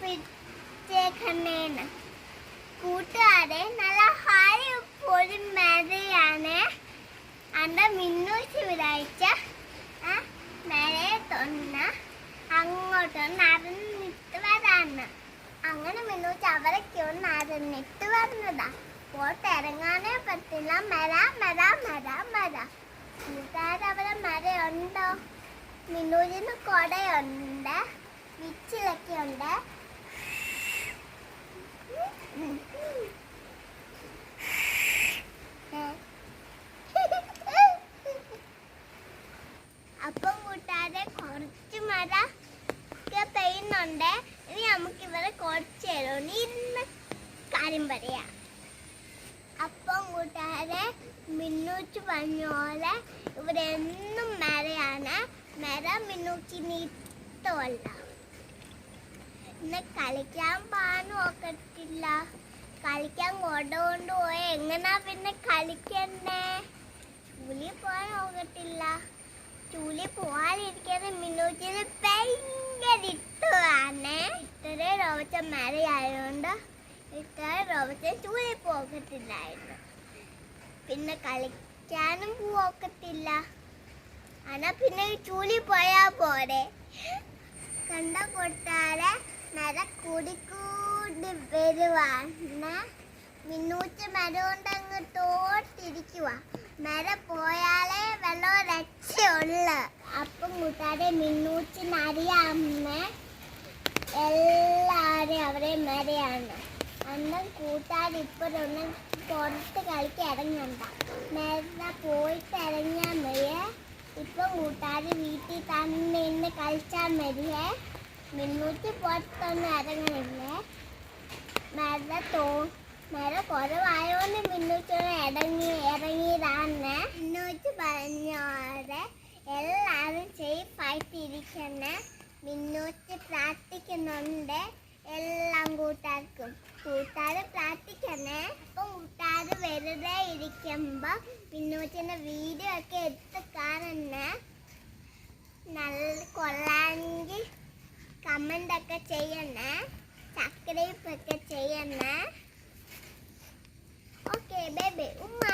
വിളിച്ചേക്കണേന്ന് കൂട്ടുകാരെ നല്ല ഹാരി പൊലിമഴയാണ് അന്റെ മിന്നൂച്ച് വിളയിച്ച മഴയെ തൊന്ന് അങ്ങോട്ട് നടന്നിട്ട് വരാന്ന്. അങ്ങനെ മിന്നൂച്ച് അവരൊക്കെ നടന്നിട്ട് വരുന്നതാ പോട്ടിറങ്ങാനേ പറ്റില്ല. മര മര മര മര കൂട്ടുകാരവരെ മരയുണ്ടോ മിന്നൂജിന് കൊടയുണ്ട്. വിച്ചിലൊക്കെ ഉണ്ട് അപ്പം കൂട്ടാതെ കുറച്ച് മഴ പെയ്യുന്നുണ്ട്. ഇനി നമുക്ക് ഇവരെ കുറച്ച് നേരം ഇരുന്ന് കാര്യം പറയാം. അപ്പം കൂട്ടാതെ മിന്നൂച്ച് പറഞ്ഞ പോലെ ഇവിടെ എന്നും മരയാണ് ഇഷ്ടമല്ല ഇന്ന് കളിക്കാൻ പാനും നോക്കത്തില്ല കളിക്കാൻ കൊണ്ടുകൊണ്ട് പോയ എങ്ങനാ പിന്നെ കളിക്കണ്ടേ ചൂലി പോകാൻ നോക്കത്തില്ല ചൂലി പോകാതിരിക്കുന്ന മിന്നൂച്ചിന് ഭയങ്കര ഇഷ്ടമാണ് ഇത്രയും റോവച്ച മരയായതുകൊണ്ട് ഇത്രയും റോവച്ച ചൂലി പോകത്തില്ലായിരുന്നു പിന്നെ കളിക്കാനും പോക്കത്തില്ല എന്നാ പിന്നെ ചൂലി പോയാ പോരെ. കണ്ട കൊട്ടാരെ മര കൂടിക്കൂടി കൂടി വരുവാണ് മിന്നൂച്ച് മരം കൊണ്ട് അങ്ങ് തോട്ടിരിക്കുക മര പോയാലേ വെള്ളം രക്ഷയുള്ളു. അപ്പം കൂട്ടാരെ മിന്നൂച്ചിനറിയാമേ എല്ലാവരും അവരെ മരയാണ്. അന്നും തന്നെ പുറത്ത് കളിക്ക് ഇറങ്ങണ്ട. മര പോയിട്ട് കൂട്ടാര് വീട്ടിൽ തന്നെ ഇന്ന് കളിച്ചാൽ മതിയേ മുന്നൂറ്റി പുറത്തൊന്നും ഇറങ്ങണില്ലേ? മര തോ മര കുറവായോണ്ട് മുന്നൂറ്റി ഇറങ്ങി ഇറങ്ങിയതാണ് മിന്നൂറ്റി പറഞ്ഞോടെ എല്ലാവരും സേഫ് മുന്നൂറ്റി പ്രാർത്ഥിക്കുന്നുണ്ട് എല്ലാം കൂട്ടാർക്കും. കൂട്ടാറ് പ്രാർത്ഥിക്കണേ. അപ്പം കൂട്ടാറ് വെറുതെ ഇരിക്കുമ്പോൾ മിന്നൂറ്റിന്റെ വീഡിയോ ഒക്കെ എടുത്ത് കാണണേ നല്ല കൊള്ളാമെങ്കിൽ കമന്റ് ഒക്കെ ചെയ്യണേ. സബ്സ്ക്രൈബ് ഒക്കെ ചെയ്യണേ. ഓക്കെ ബേബി ഉമ്മ.